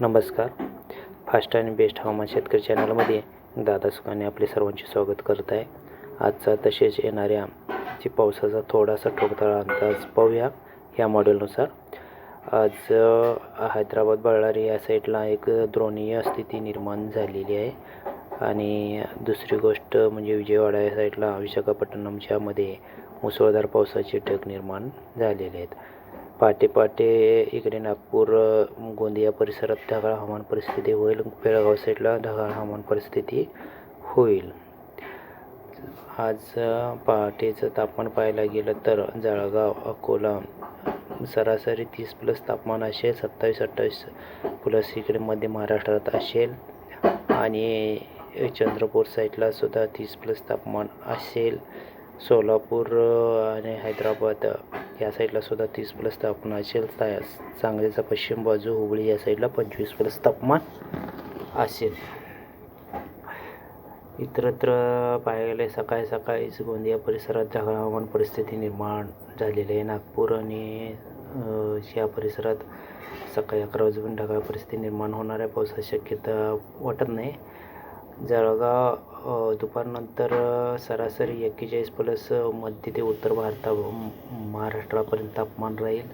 नमस्कार. फास्ट आणि बेस्ट हवामान शेतकरी चॅनलमध्ये दादा सुखाने आपले सर्वांचे स्वागत करत आहे. आजचा तसेच येणाऱ्या जी पावसाचा थोडासा ठोकताळा अंदाज पाहूया या मॉडेलनुसार आज हैदराबाद बळ्ळारी या साईडला एक द्रोणीय स्थिती निर्माण झालेली आहे. आणि दुसरी गोष्ट म्हणजे विजयवाडा या साईडला विशाखापट्टणमच्यामध्ये मुसळधार पावसाचे ढग निर्माण झालेले आहेत. पहाटे पहाटे इकडे नागपूर गोंदिया परिसरात ढगाळ हवामान परिस्थिती होईल. बेळगाव साईडला ढगाळ हवामान परिस्थिती होईल. आज पहाटेचं तापमान पाहायला गेलं तर जळगाव अकोला सरासरी तीस प्लस तापमान असेल सत्तावीस अठ्ठावीस प्लस इकडे मध्य महाराष्ट्रात असेल. आणि चंद्रपूर साईडला सुद्धा तीस प्लस तापमान असेल. सोलापूर आणि हैदराबाद या साईडला सुद्धा तीस प्लस तापमान असेल. ता सांगलीचा पश्चिम बाजू हुबळी या साईडला पंचवीस प्लस तापमान असेल. इतरत्र पाहायला सकाळी सकाळीच गोंदिया परिसरात ढगाळ हवामान परिस्थिती निर्माण झालेली आहे. नागपूर आणि या परिसरात सकाळी अकरा वाजेपर्यंत ढगाळ परिस्थिती निर्माण होणार आहे. पावसाची शक्यता वाटत नाही. जळगाव दुपारनंतर सरासरी एक्केचाळीस प्लस मध्य ते उत्तर भारता महाराष्ट्रापर्यंत तापमान राहील.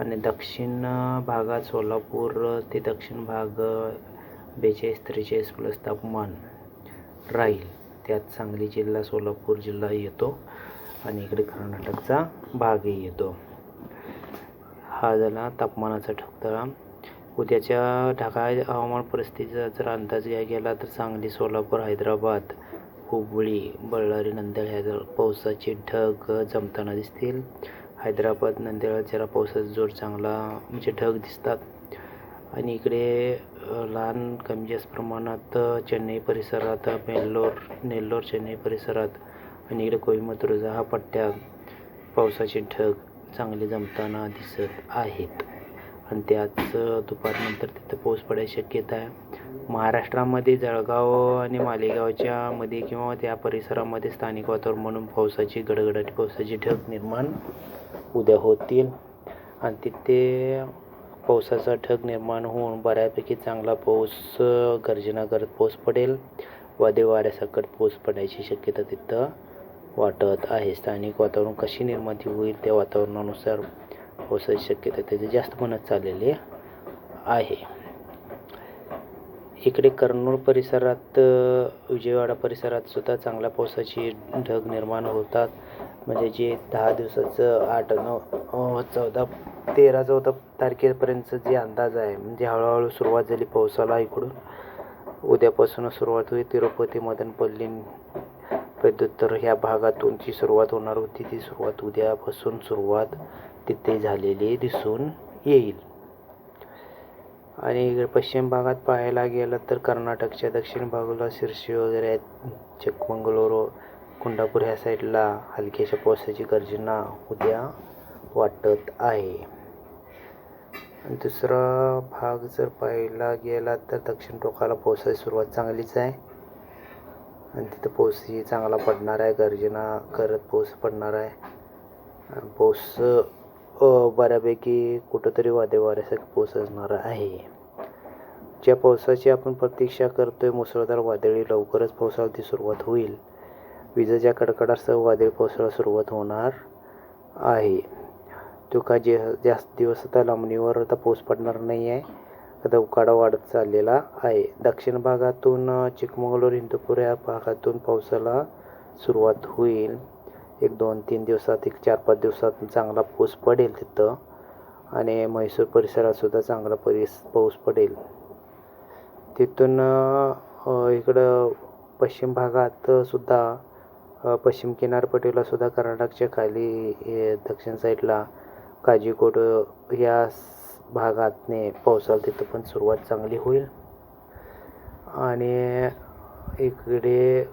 आणि दक्षिण भागात सोलापूर ते दक्षिण भाग बेचाळीस त्रेचाळीस प्लस तापमान राहील. त्यात सांगली जिल्हा सोलापूर जिल्हा येतो आणि इकडे कर्नाटकचा भागही येतो. हा झाला तापमानाचा ठोकताळा. उद्याच्या ढगाळ हवामान परिस्थितीचा जर अंदाज घ्यायला गेला तर सांगली सोलापूर हैदराबाद हुबळी बळ्ळारी नंद्याळ ह्या जर पावसाचे ढग जमताना दिसतील. हैदराबाद नंद्याळ जरा पावसाचा जोर चांगला म्हणजे ढग दिसतात. आणि इकडे लहान कमी जास्त प्रमाणात चेन्नई परिसरात मेल्लोर नेल्लोर चेन्नई परिसरात आणि इकडे कोईमतुरजा हा पट्ट्या पावसाचे ढग चांगले जमताना दिसत आहेत. आणि त्याच दुपारनंतर तिथं पाऊस पडायची शक्यता आहे. महाराष्ट्रामध्ये जळगाव आणि मालेगावच्या मध्ये किंवा त्या परिसरामध्ये स्थानिक वातावरण म्हणून पावसाची गडगडाटी पावसाची ढग निर्माण उद्या होतील. आणि तिथे पावसाचा ढग निर्माण होऊन बऱ्यापैकी चांगला पाऊस गर्जना करत पाऊस पडेल. वादे वाऱ्यासकट पाऊस पडायची शक्यता तिथं वाटत आहे. स्थानिक वातावरण कशी निर्माती होईल त्या वातावरणानुसार पावसाची शक्यता त्याची जास्त म्हणत चाललेली आहे. इकडे कर्नूल परिसरात विजयवाडा परिसरात सुद्धा चांगल्या पावसाची ढग निर्माण होतात. म्हणजे जे दहा दिवसाचं आठ नऊ चौदा तेरा चौदा तारखेपर्यंतचं जे अंदाज आहे म्हणजे हळूहळू सुरुवात झाली पावसाला इकडून. उद्यापासून सुरुवात होईल. तिरुपती मदनपल्ली पदुत्तर ह्या भागातून जी सुरुवात होणार होती. ती सुरुवात उद्यापासून सुरुवात तिथे झालेली दिसून येईल. आणि इकडे पश्चिम भागात पाहायला गेलं तर कर्नाटकच्या दक्षिण बाजूला शिर्शी वगैरे आहेत. चिಕ್ಕमंगळूरू कुंडापूर ह्या साईडला हलक्याच्या पावसाची गर्जना उद्या वाटत आहे. आणि दुसरा भाग जर पाहायला गेला तर दक्षिण टोकाला पावसाची सुरुवात चांगलीच आहे. आणि तिथं पाऊसही चांगला पडणार आहे गर्जना करत पाऊस पडणार आहे. पाऊस बऱ्यापैकी कुठंतरी वादळ वाऱ्यासारखं पाऊस असणार आहे. ज्या पावसाची आपण प्रतीक्षा करतोय मुसळधार वादळी लवकरच पावसाला ती सुरुवात होईल. विजेच्या कडकडासह वादळी पावसाला सुरुवात होणार आहे. तो का जे जास्त दिवस आता लांबणीवर आता पाऊस पडणार नाही आहे आता उकाडा वाढत चाललेला आहे. दक्षिण भागातून अ, हिंदूपूर या भागातून पावसाला सुरुवात होईल. एक दोन तीन दिवसात एक चार पाच दिवसात चांगला पाऊस पडेल तिथं. आणि म्हैसूर परिसरातसुद्धा चांगला परिस पाऊस पडेल. तिथून इकडं पश्चिम भागात सुद्धा पश्चिम किनारपट्टीला सुद्धा कर्नाटकच्या खाली दक्षिण साईडला काजीकोट या भागातने पावसाला तिथं पण सुरुवात चांगली होईल. आणि इकडे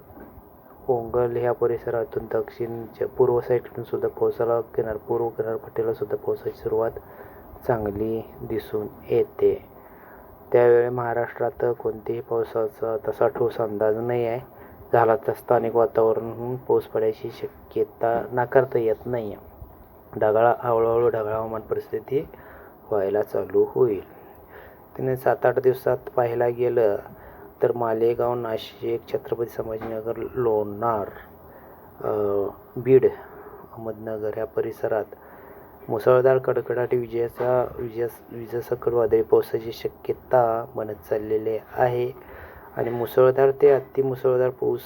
पोंगल ह्या परिसरातून दक्षिणच्या पूर्व साईडकडून सुद्धा पावसाला किनार पूर्व किनारपट्टीला सुद्धा पावसाची सुरुवात चांगली दिसून येते. त्यावेळी महाराष्ट्रात कोणतेही पावसाचा तसा ठोस अंदाज नाही आहे. झाला तर स्थानिक वातावरण पाऊस पडायची शक्यता नाकारता येत नाही. आहे ढगाळा हळूहळू ढगाळ हवामान परिस्थिती व्हायला चालू होईल. तिने सात आठ दिवसात पाहायला गेलं तर मालेगाव नाशिक छत्रपती संभाजीनगर लोणार बीड अहमदनगर या परिसरात मुसळधार कडकडाटी विजयाचा विजया विजेसकट वादळी पावसाची शक्यता बनत चाललेली आहे. आणि मुसळधार ते अतिमुसळधार पाऊस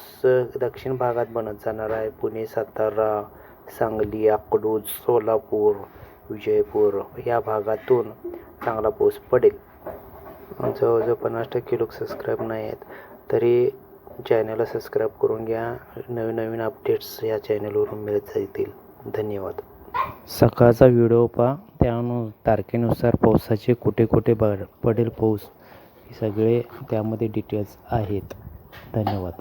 दक्षिण भागात बनत जाणार आहे. पुणे सातारा सांगली अकलूज सोलापूर विजयपूर या भागातून चांगला पाऊस पडेल. जवळजवळ पन्नास टक्के लोक सबस्क्राईब नाही आहेत. तरी चॅनलला सबस्क्राईब करून घ्या. नवीन नवीन अपडेट्स या चॅनलवरून मिळत जातील. धन्यवाद. सकाळचा व्हिडिओ पहा. त्यानु तारखेनुसार पावसाचे कुठे कुठे बड पडेल पाऊस. हे सगळे त्यामध्ये डिटेल्स आहेत. धन्यवाद.